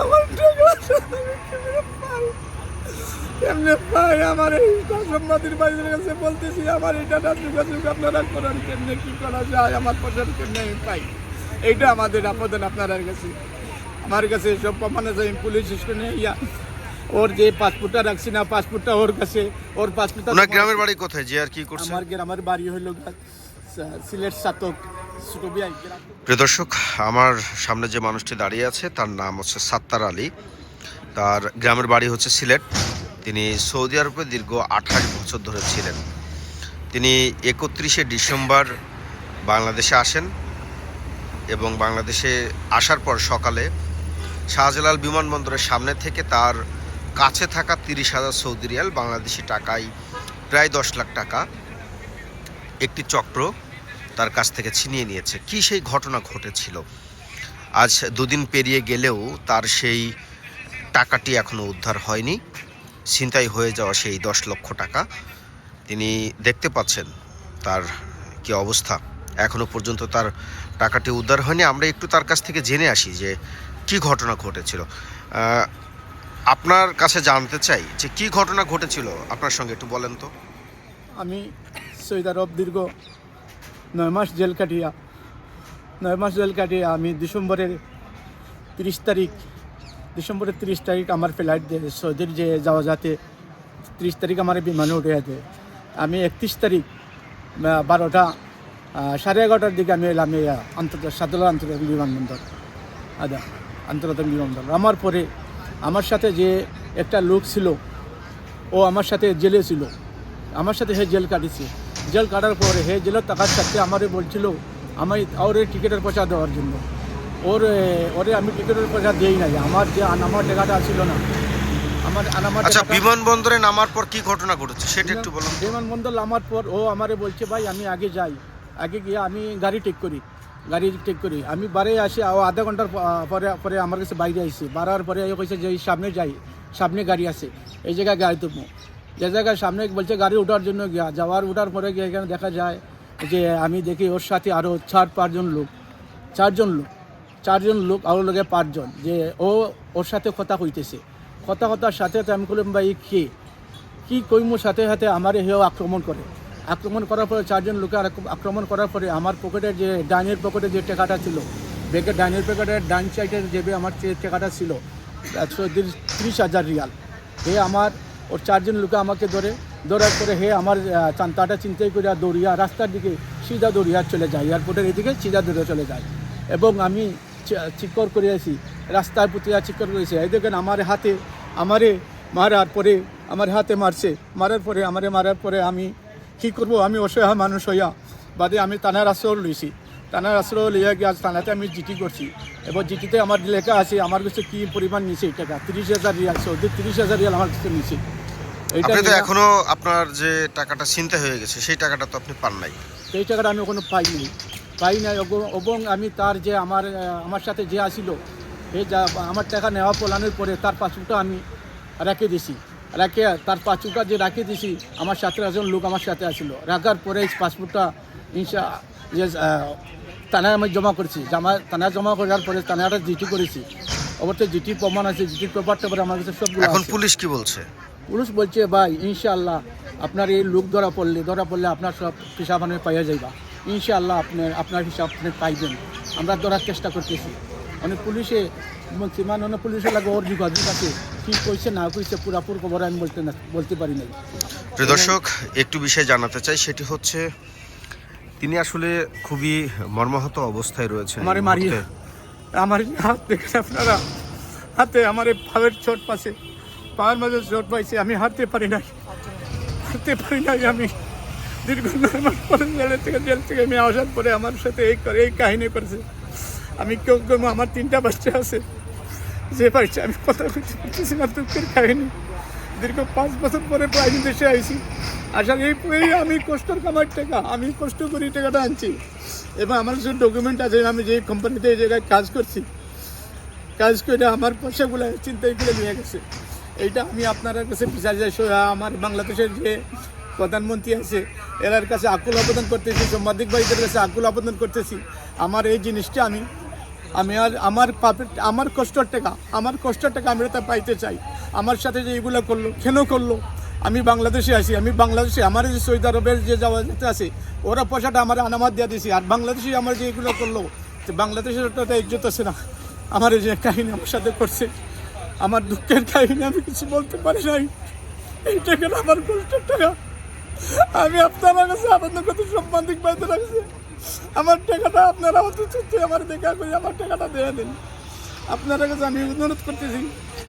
আমার কেমনে পাই আমার এই কাছে বলতেছি, আমার এটা কেমনে, কি করা যায়? আমার পাই? আমাদের আপনার কাছে। আমার কাছে সব আছে পুলিশ স্টেশনে ইয়া ওর যে পাসপোর্টটা রাখছি না পাসপোর্টটা ওর কাছে। ওর পাসপোর্টটা ওনার গ্রামের বাড়ি কোথায়? যে আর কি করছে? আমার গ্রামের বাড়ি হইল গা- সিলেট সাতক প্রিয় দর্শক আমার সামনে যে মানুষটি দাঁড়িয়ে আছে তার নাম হচ্ছে সাত্তার আলী। তার গ্রামের বাড়ি হচ্ছে সিলেট। তিনি সৌদি আরবে দীর্ঘ আঠাশ বছর ধরে ছিলেন। তিনি একত্রিশে ডিসেম্বর বাংলাদেশে আসেন এবং বাংলাদেশে আসার পর সকালে শাহজালাল বিমানবন্দরের সামনে থেকে তার কাছে থাকা তিরিশ হাজার সৌদি রিয়াল বাংলাদেশি টাকায় প্রায় দশ লাখ টাকা একটি চক্র তার কাছ থেকে ছিনিয়ে নিয়েছে। কি সেই ঘটনা ঘটেছিল? আজ দুদিন পেরিয়ে গেলেও তার সেই টাকাটি এখনও উদ্ধার হয়নি। ছিনতাই হয়ে যাওয়া সেই দশ লক্ষ টাকা। তিনি দেখতে পাচ্ছেন তার কি অবস্থা। এখনও পর্যন্ত তার টাকাটি উদ্ধার হয়নি। আমরা একটু তার কাছ থেকে জেনে আসি যে কি ঘটনা ঘটেছিল। আপনার কাছে জানতে চাই যে কি ঘটনা ঘটেছিল আপনার সঙ্গে, একটু বলেন তো। আমি সৈদ আরব দীর্ঘ নয় মাস জেল কাটিয়া, নয় মাস জেল কাটিয়া আমি ডিসেম্বরের তিরিশ তারিখ, ডিসেম্বরের তিরিশ তারিখ আমার ফ্লাইট দিয়ে সৌদির যে যাওয়া যাতে তিরিশ তারিখ আমার বিমানে উঠে যেতে আমি একত্রিশ তারিখ বারোটা সাড়ে এগারোটার দিকে আমি এলাম আন্তর্জাতিক সাদুল্লাহ আন্তর্জাতিক বিমানবন্দর। আদা আন্তর্জাতিক বিমানবন্দর। আমার পরে আমার সাথে যে একটা লোক ছিল ও আমার সাথে জেলে ছিল। আমার সাথে হে জেল কাটিছে। জেল কাটার পরে হে জেলের টাকার সাথে আমারে বলছিল আমি ওর এই টিকিটের পয়সা দেওয়ার জন্য। ওর ওরে আমি টিকিটের পয়সা দিই নাই। আমার যে আনামার টাকাটা ছিল না আমার আনামার আচ্ছা বিমানবন্দরে নামার পর কি ঘটনা ঘটেছে? সেটা একটু বলুন। বিমানবন্দর নামার পর ও আমারে বলছে ভাই আমি আগে যাই। আগে গিয়ে আমি গাড়ি ঠিক করি। গাড়ি ঠিক করি। আমি বারে আসি আধা ঘণ্টার পরে পরে আমার কাছে বাইরে আইসি। বাড়ার পরে কইছে যে সামনে যাই, সামনে গাড়ি আছে, এই জায়গায় গাড়ি তুলবো যে জায়গায় সামনে বলছে গাড়ি ওঠার জন্য গিয়া, যাওয়ার ওঠার পরে গিয়ে এখানে দেখা যায় যে আমি দেখি ওর সাথে আরও চার, পাঁচজন লোক, চারজন লোক চারজন লোক আরও লোকে পাঁচজন, যে ও, ওর সাথে কথা কইতেছে। কথা কথার সাথে সাথে আমি বললাম ভাই, কে? কি কইমুর সাথে সাথে আমার হেও আক্রমণ করে। আক্রমণ করার পরে চারজন লোকে আক্র- আক্রমণ করার পরে আমার পকেটের যে ডাইনের পকেটে যে টাকাটা ছিল, ব্যাগের ডাইনের পকেটের ডাইন সাইডের যে আমার যে টাকাটা ছিল, একশো তিরিশ হাজার রিয়াল। হে আমার ওর চারজন লোকে আমাকে ধরে, ধরার পরে হে আমার চান্তাটা চিন্তাই করে দৌড়িয়া রাস্তার দিকে সিধা দৌড়িয়া চলে যায় এয়ারপোর্টের এদিকে সিধা দৌড়ে চলে যায়। এবং আমি চি- চিৎকার করে আছি রাস্তার প্রতি চিৎকার করেছি এই দেখেন আমার হাতে, আমারে মারার পরে, আমার হাতে মারছে। মারার পরে, আমারে মারার পরে আমি কী করব? আমি অসহায় মানুষ হইয়া বাদে আমি থানার আশ্রয় লইছি। থানার আশ্রয় লইয়া গিয়ে আজ থানাতে আমি জিটি করছি। এবার জিটিতে আমার লেখা আছে আমার কাছে কী পরিমাণ নিছে এই টাকা? তিরিশ হাজার রিয়াল সৌদি তিরিশ হাজার রিয়াল আমার কাছে নিছে। আপনি তো এখনও আপনার যে টাকাটা চিন্তা হয়ে গেছে সেই টাকাটা তো আপনি পান নাই। সেই টাকাটা আমি কোনো পাইনি পাই নাই এবং- আমি তার যে আমার আমার সাথে যে আসিল এই যা আমার টাকা নেওয়া পলানোর পরে তার পাঁচুটা আমি রেখে দিছি। রেখে তার পাঁচুটা যে রেখে দিছি আমার সাথে একজন লোক আমার সাথে আসিল রাখার পরে এই পাসপোর্টটা ইনশা যে থানায় আমি জমা করেছি। জমা থানায় জমা করার পরে থানাটা জিটি করেছি। অবশ্যই জিটির প্রমাণ আছে জিটির পেপারটা পরে আমার কাছে সবগুলো এখন পুলিশ কি বলছে? পুলিশ বলছে ভাই ইনশাআল্লাহ আপনার এই লোক ধরা পড়লে ধরা পড়লে আপনার সব হিসাব আপনি পাইয়া যাইবা। ইনশাআল্লাহ আপনার আপনার হিসাব আপনি পাইবেন। আমরা ধরার চেষ্টা করতেছি। অনেক পুলিশে সীমান অনেক পুলিশে লাগে ওর যোগাযোগ আছে। কী কইছে না কইছে পুরাপুর খবর আমি বলতে না বলতে পারি নাই। প্রিয় দর্শক একটু বিষয় জানাতে চাই সেটি হচ্ছে তিনি আসলে খুবই মর্মাহত অবস্থায় রয়েছেন এই আমারে মারিয়ে। আমার হাত দেখেন আপনারা হাতে আমার পায়ের চোট পাশে পায়ের মাঝে চোট পাইছে আমি হাঁটতে পারি নাই হাঁটতে পারি নাই আমি। দীর্ঘ জেলের থেকে জেল থেকে আমি আসার পরে আমার সাথে এই করে এই কাহিনী করেছে। আমি কেউ কেউ আমার তিনটা বাচ্চা আছে। যে বাচ্চা আমি কথা বলতে পারতেছি না, দুঃখের কাহিনী। দীর্ঘ পাঁচ বছর পরে প্রায় দেশে আইছি। আসার এই আমি কষ্টর কামার টাকা, আমি কষ্ট করে টাকাটা আনছি। এবং আমার যে ডকুমেন্ট আছে, আমি যে কোম্পানিতে এই জায়গায় কাজ করছি, কাজ করে আমার পয়সাগুলো চিন্তাই করে নিয়ে গেছে। এইটা আমি আপনার কাছে বিচার যাই আমার বাংলাদেশের যে প্রধানমন্ত্রী আছে এরার কাছে আকুল আবেদন করতেছি, সাংবাদিক ভাইদের কাছে আকুল আবেদন করতেছি। আমার এই জিনিসটা আমি আমি আর আমার পাপের আমার কষ্টের টাকা, আমার কষ্টের টাকা আমি তা পাইতে চাই। আমার সাথে যে এগুলো করল, কেন করল? আমি বাংলাদেশে আছি, আমি বাংলাদেশে, আমার যে সৌদি আরবের যে যাওয়া যেতে আছে, ওরা পয়সাটা আমার আনামাত দিয়ে দিয়েছি আর বাংলাদেশে আমার যে এগুলো করল, তো বাংলাদেশের তো ইজ্জত আছে না। আমার এই যে কাহিনী আমার সাথে করছে, আমার দুঃখের কাহিনী আমি কিছু বলতে পারি নাই। এই টাকাটা আমার কষ্টের টাকা। আমি আপনার কাছে আবেদন করতে সাংবাদিক বাইতে লাগছে। আমার টাকাটা আপনারা অতি আমার দেখা করে আমার টাকাটা দিয়ে দিন। আপনারা কাছে আমি অনুরোধ করতেছি।